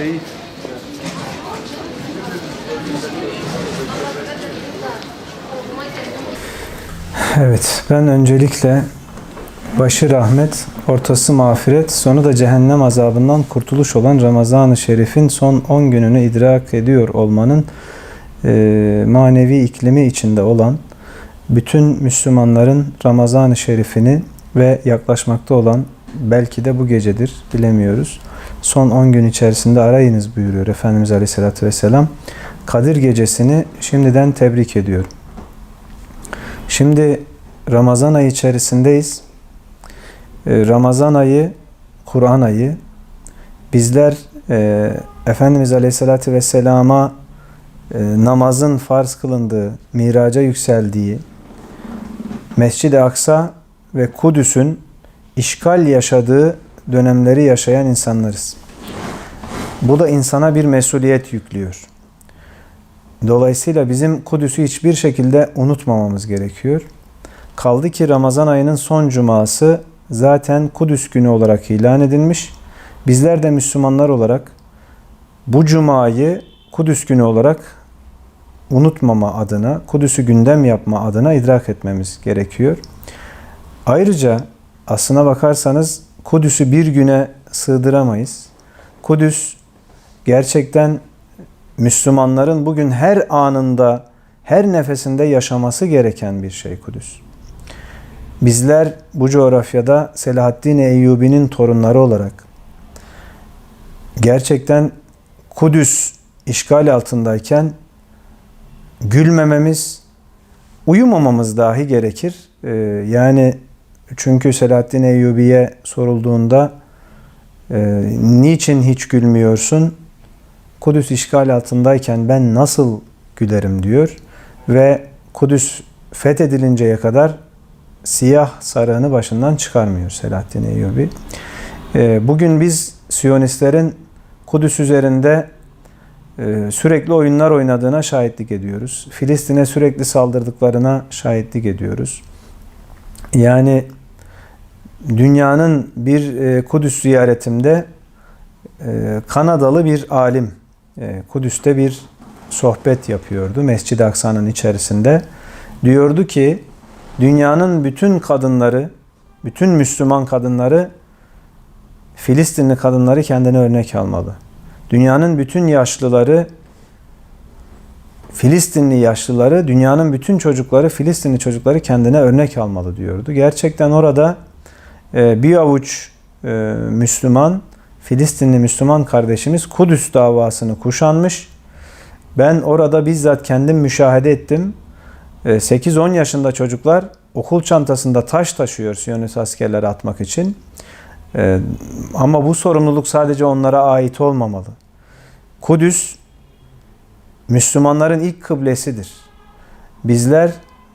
Seyit. Evet, ben öncelikle başı rahmet, ortası mağfiret, sonu da cehennem azabından kurtuluş olan Ramazan-ı Şerif'in son 10 gününü idrak ediyor olmanın e, manevi iklimi içinde olan bütün Müslümanların Ramazan-ı Şerif'ini ve yaklaşmakta olan belki de bu gecedir, bilemiyoruz. Son 10 gün içerisinde arayınız buyuruyor Efendimiz Aleyhisselatü Vesselam. Kadir gecesini şimdiden tebrik ediyorum. Şimdi Ramazan ayı içerisindeyiz. Ee, Ramazan ayı, Kur'an ayı. Bizler e, Efendimiz Aleyhisselatü Vesselam'a e, namazın farz kılındığı, miraca yükseldiği, Mescid-i Aksa ve Kudüs'ün işgal yaşadığı dönemleri yaşayan insanlarız. Bu da insana bir mesuliyet yüklüyor. Dolayısıyla bizim Kudüs'ü hiçbir şekilde unutmamamız gerekiyor. Kaldı ki Ramazan ayının son cuması zaten Kudüs günü olarak ilan edilmiş. Bizler de Müslümanlar olarak bu cumayı Kudüs günü olarak unutmama adına, Kudüs'ü gündem yapma adına idrak etmemiz gerekiyor. Ayrıca aslına bakarsanız Kudüs'ü bir güne sığdıramayız. Kudüs gerçekten Müslümanların bugün her anında, her nefesinde yaşaması gereken bir şey Kudüs. Bizler bu coğrafyada Selahaddin Eyyubi'nin torunları olarak gerçekten Kudüs işgal altındayken gülmememiz, uyumamamız dahi gerekir. Ee, yani çünkü Selahaddin Eyyubi'ye sorulduğunda e, niçin hiç gülmüyorsun? Kudüs işgal altındayken ben nasıl gülerim diyor ve Kudüs fethedilinceye kadar siyah sarığını başından çıkarmıyor Selahaddin Eyyubi. Ee, Bugün biz Siyonistlerin Kudüs üzerinde e, sürekli oyunlar oynadığına şahitlik ediyoruz. Filistin'e sürekli saldırdıklarına şahitlik ediyoruz. Yani dünyanın bir e, Kudüs ziyaretimde e, Kanadalı bir alim Kudüs'te bir sohbet yapıyordu Mescid-i Aksa'nın içerisinde. Diyordu ki dünyanın bütün kadınları, bütün Müslüman kadınları Filistinli kadınları kendine örnek almalı. Dünyanın bütün yaşlıları Filistinli yaşlıları, dünyanın bütün çocukları, Filistinli çocukları kendine örnek almalı diyordu. Gerçekten orada bir avuç Müslüman, Filistinli Müslüman kardeşimiz Kudüs davasını kuşanmış. Ben orada bizzat kendim müşahede ettim. 8-10 yaşında çocuklar okul çantasında taş taşıyor Siyonist askerleri atmak için. Ama bu sorumluluk sadece onlara ait olmamalı. Kudüs Müslümanların ilk kıblesidir. Bizler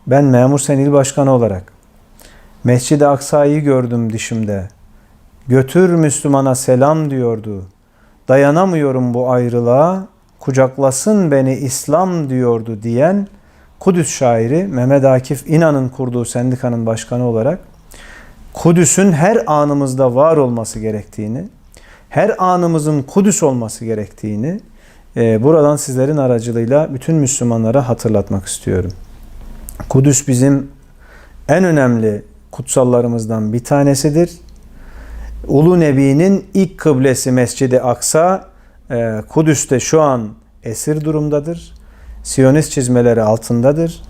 ben Memur Sen İl Başkanı olarak Mescid-i Aksa'yı gördüm dişimde. Götür Müslümana selam diyordu. Dayanamıyorum bu ayrılığa, kucaklasın beni İslam diyordu diyen Kudüs şairi Mehmet Akif İnan'ın kurduğu sendikanın başkanı olarak Kudüs'ün her anımızda var olması gerektiğini, her anımızın Kudüs olması gerektiğini e, buradan sizlerin aracılığıyla bütün Müslümanlara hatırlatmak istiyorum. Kudüs bizim en önemli kutsallarımızdan bir tanesidir. Ulu Nebi'nin ilk kıblesi Mescid-i Aksa e, Kudüs'te şu an esir durumdadır. Siyonist çizmeleri altındadır.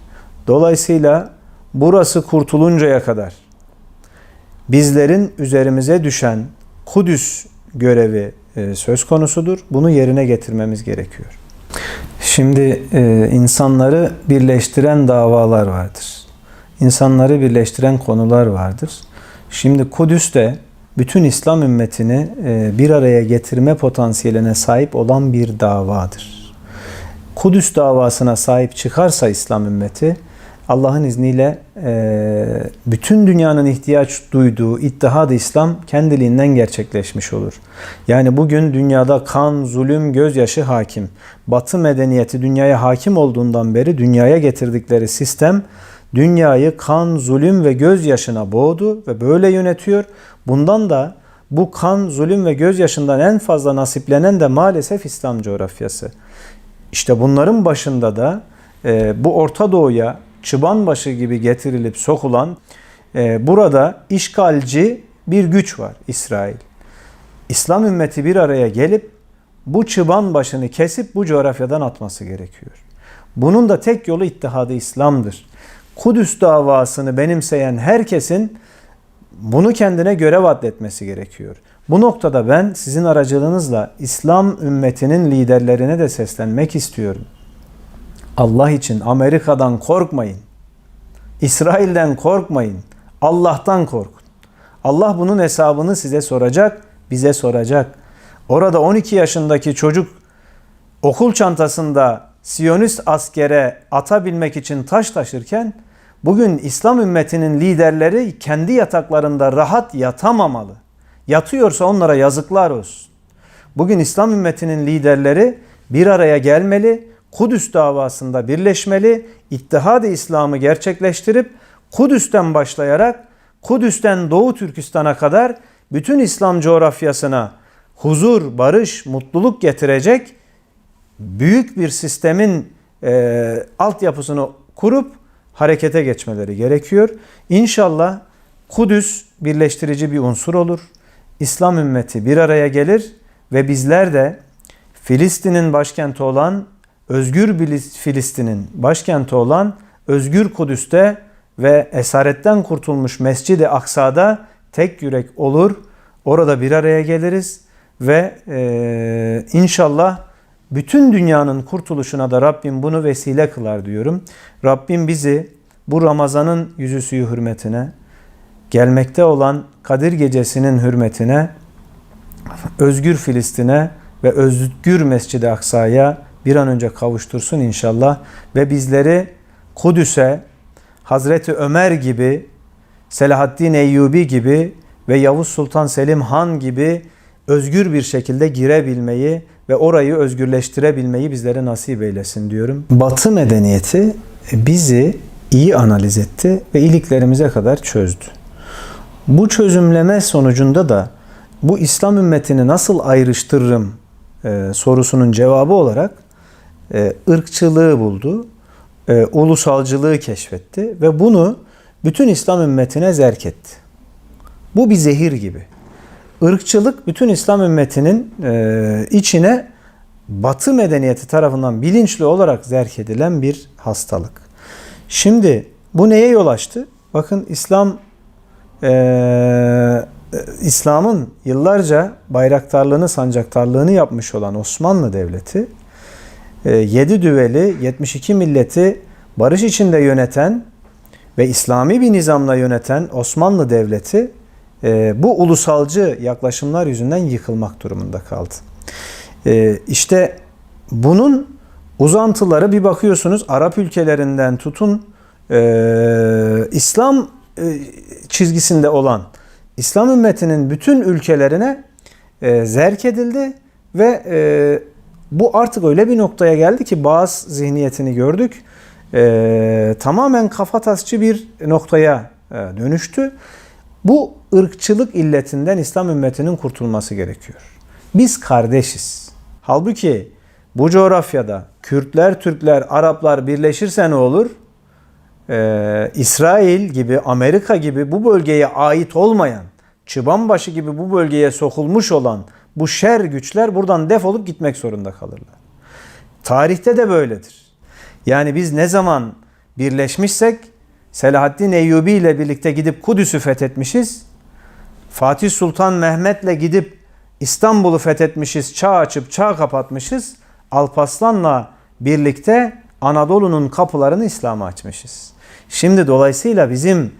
Dolayısıyla burası kurtuluncaya kadar bizlerin üzerimize düşen Kudüs görevi e, söz konusudur. Bunu yerine getirmemiz gerekiyor. Şimdi e, insanları birleştiren davalar vardır. İnsanları birleştiren konular vardır. Şimdi Kudüs'te bütün İslam ümmetini e, bir araya getirme potansiyeline sahip olan bir davadır. Kudüs davasına sahip çıkarsa İslam ümmeti Allah'ın izniyle e, bütün dünyanın ihtiyaç duyduğu ittihad İslam kendiliğinden gerçekleşmiş olur. Yani bugün dünyada kan, zulüm, gözyaşı hakim. Batı medeniyeti dünyaya hakim olduğundan beri dünyaya getirdikleri sistem dünyayı kan, zulüm ve gözyaşına boğdu ve böyle yönetiyor. Bundan da Bu kan, zulüm ve gözyaşından en fazla nasiplenen de maalesef İslam coğrafyası. İşte bunların başında da e, bu Orta Doğu'ya çıban başı gibi getirilip sokulan e, burada işgalci bir güç var İsrail. İslam ümmeti bir araya gelip bu çıban başını kesip bu coğrafyadan atması gerekiyor. Bunun da tek yolu ittihadı İslam'dır. Kudüs davasını benimseyen herkesin bunu kendine görev adletmesi gerekiyor. Bu noktada ben sizin aracılığınızla İslam ümmetinin liderlerine de seslenmek istiyorum. Allah için Amerika'dan korkmayın. İsrail'den korkmayın. Allah'tan korkun. Allah bunun hesabını size soracak, bize soracak. Orada 12 yaşındaki çocuk okul çantasında Siyonist askere atabilmek için taş taşırken bugün İslam ümmetinin liderleri kendi yataklarında rahat yatamamalı. Yatıyorsa onlara yazıklar olsun. Bugün İslam ümmetinin liderleri bir araya gelmeli, Kudüs davasında birleşmeli, İttihad-ı İslam'ı gerçekleştirip Kudüs'ten başlayarak Kudüs'ten Doğu Türkistan'a kadar bütün İslam coğrafyasına huzur, barış, mutluluk getirecek büyük bir sistemin e, altyapısını kurup harekete geçmeleri gerekiyor. İnşallah Kudüs birleştirici bir unsur olur. İslam ümmeti bir araya gelir ve bizler de Filistin'in başkenti olan özgür Filistin'in başkenti olan özgür Kudüs'te ve esaretten kurtulmuş Mescid-i Aksa'da tek yürek olur. Orada bir araya geliriz ve e, inşallah bütün dünyanın kurtuluşuna da Rabbim bunu vesile kılar diyorum. Rabbim bizi bu Ramazan'ın yüzüsüyü hürmetine, gelmekte olan Kadir Gecesi'nin hürmetine, özgür Filistin'e ve özgür Mescid-i Aksa'ya bir an önce kavuştursun inşallah ve bizleri Kudüs'e Hazreti Ömer gibi, Selahaddin Eyyubi gibi ve Yavuz Sultan Selim Han gibi özgür bir şekilde girebilmeyi ve orayı özgürleştirebilmeyi bizlere nasip eylesin diyorum. Batı medeniyeti bizi iyi analiz etti ve iliklerimize kadar çözdü. Bu çözümleme sonucunda da bu İslam ümmetini nasıl ayrıştırırım e, sorusunun cevabı olarak e, ırkçılığı buldu, e, ulusalcılığı keşfetti ve bunu bütün İslam ümmetine zerk etti. Bu bir zehir gibi. Irkçılık bütün İslam ümmetinin e, içine Batı medeniyeti tarafından bilinçli olarak zerk edilen bir hastalık. Şimdi bu neye yol açtı? Bakın İslam e, İslam'ın yıllarca bayraktarlığını, sancaktarlığını yapmış olan Osmanlı Devleti, e, 7 düveli, 72 milleti barış içinde yöneten ve İslami bir nizamla yöneten Osmanlı Devleti e, bu ulusalcı yaklaşımlar yüzünden yıkılmak durumunda kaldı. E, işte bunun uzantıları bir bakıyorsunuz Arap ülkelerinden tutun e, İslam e, çizgisinde olan İslam ümmetinin bütün ülkelerine e, zerk edildi ve e, bu artık öyle bir noktaya geldi ki bazı zihniyetini gördük. Tamamen kafatasçı bir noktaya dönüştü. Bu ırkçılık illetinden İslam ümmetinin kurtulması gerekiyor. Biz kardeşiz. Halbuki bu coğrafyada Kürtler, Türkler, Araplar birleşirse ne olur? Ee, İsrail gibi, Amerika gibi bu bölgeye ait olmayan, çıbanbaşı gibi bu bölgeye sokulmuş olan bu şer güçler buradan defolup gitmek zorunda kalırlar. Tarihte de böyledir. Yani biz ne zaman birleşmişsek Selahaddin Eyyubi ile birlikte gidip Kudüs'ü fethetmişiz. Fatih Sultan Mehmet'le gidip İstanbul'u fethetmişiz, çağ açıp çağ kapatmışız. Alparslan'la birlikte Anadolu'nun kapılarını İslam'a açmışız. Şimdi dolayısıyla bizim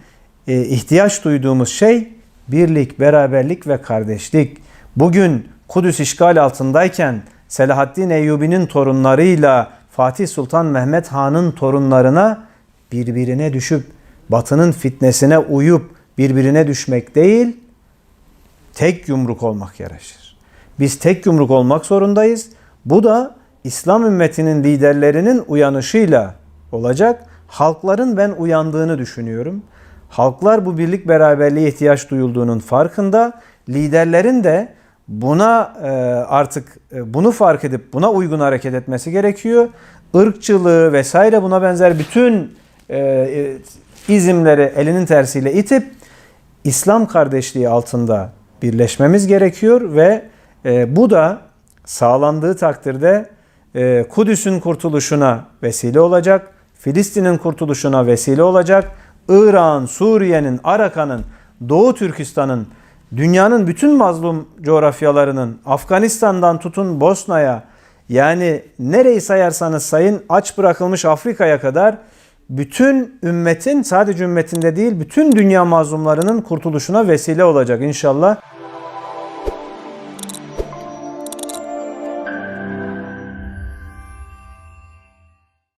e, ihtiyaç duyduğumuz şey birlik, beraberlik ve kardeşlik. Bugün Kudüs işgal altındayken Selahaddin Eyyubi'nin torunlarıyla Fatih Sultan Mehmet Han'ın torunlarına birbirine düşüp batının fitnesine uyup birbirine düşmek değil, tek yumruk olmak yaraşır. Biz tek yumruk olmak zorundayız. Bu da İslam ümmetinin liderlerinin uyanışıyla olacak. Halkların ben uyandığını düşünüyorum. Halklar bu birlik beraberliğe ihtiyaç duyulduğunun farkında liderlerin de buna e, artık e, bunu fark edip buna uygun hareket etmesi gerekiyor. Irkçılığı vesaire buna benzer bütün e, izimleri elinin tersiyle itip İslam kardeşliği altında birleşmemiz gerekiyor ve e, bu da sağlandığı takdirde e, Kudüs'ün kurtuluşuna vesile olacak, Filistin'in kurtuluşuna vesile olacak, İran, Suriye'nin, Arakan'ın, Doğu Türkistan'ın, dünyanın bütün mazlum coğrafyalarının, Afganistan'dan tutun Bosna'ya, yani nereyi sayarsanız sayın aç bırakılmış Afrika'ya kadar bütün ümmetin sadece ümmetinde değil bütün dünya mazlumlarının kurtuluşuna vesile olacak inşallah.